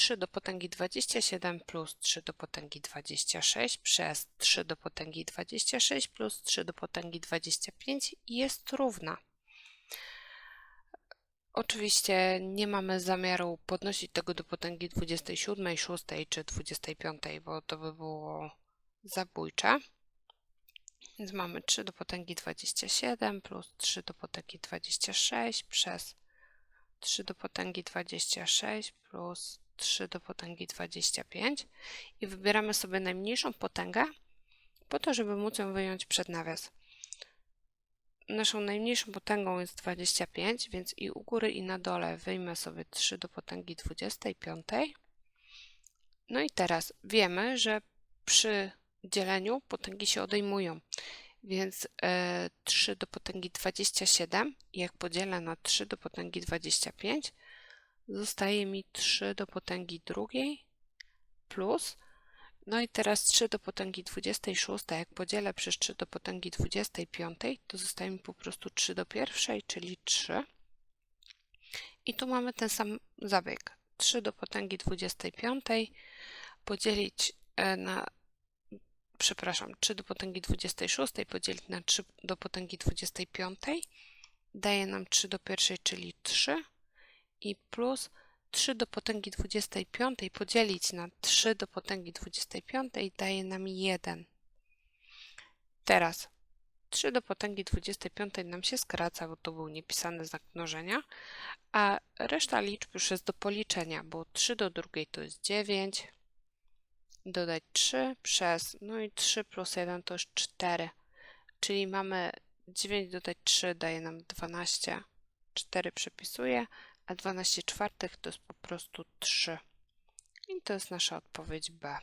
3 do potęgi 27 plus 3 do potęgi 26 przez 3 do potęgi 26 plus 3 do potęgi 25 jest równa. Oczywiście nie mamy zamiaru podnosić tego do potęgi 27, 6 czy 25, bo to by było zabójcze. Więc mamy 3 do potęgi 27 plus 3 do potęgi 26 przez 3 do potęgi 26 plus 3 do potęgi 25 i wybieramy sobie najmniejszą potęgę po to, żeby móc ją wyjąć przed nawias. Naszą najmniejszą potęgą jest 25, więc i u góry i na dole wyjmę sobie 3 do potęgi 25. No i teraz wiemy, że przy dzieleniu potęgi się odejmują. Więc e, 3 do potęgi 27, jak podzielę na 3 do potęgi 25, zostaje mi 3 do potęgi drugiej plus, no i teraz 3 do potęgi 26, jak podzielę przez 3 do potęgi 25, to zostaje mi po prostu 3 do pierwszej, czyli 3. I tu mamy ten sam zabieg. 3 do potęgi 25 podzielić e, na przepraszam, 3 do potęgi 26 podzielić na 3 do potęgi 25 daje nam 3 do pierwszej, czyli 3 i plus 3 do potęgi 25 podzielić na 3 do potęgi 25 daje nam 1. Teraz 3 do potęgi 25 nam się skraca, bo to był niepisany znak mnożenia, a reszta liczb już jest do policzenia, bo 3 do drugiej to jest 9, dodać 3 przez, no i 3 plus 1 to jest 4, czyli mamy 9 dodać 3 daje nam 12, 4 przepisuję, a 12 czwartych to jest po prostu 3. I to jest nasza odpowiedź B.